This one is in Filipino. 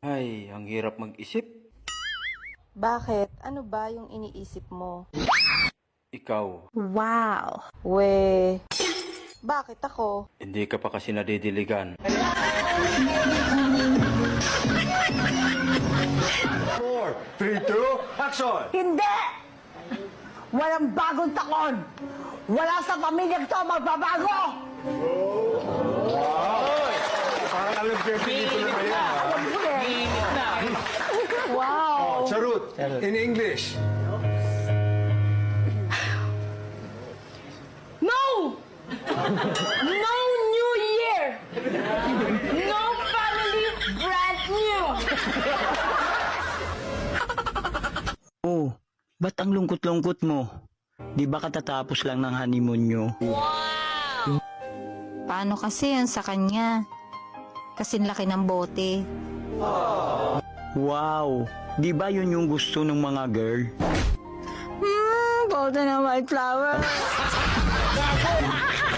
Ay, ang hirap mag-isip. Bakit? Ano ba yung iniisip mo? Ikaw, Wow. We, bakit ako? hindi ka pa kasi nadidiligan. Four, three, two, action! Hindi! Walang bagong taon! Wala sa pamilyang to magbabago! Parang alam ko yung pelikula na yan. Ah. Wow! Oh, Charut, in English. No! No New Year! No family brand new! Oh, ba't ang lungkot-lungkot mo? Di ba katatapos lang ng honeymoon nyo? Paano kasi yan sa kanya? Kasing laki ng bote. Wow! Di ba yun yung gusto ng mga girl? Hmm, bote na white flower.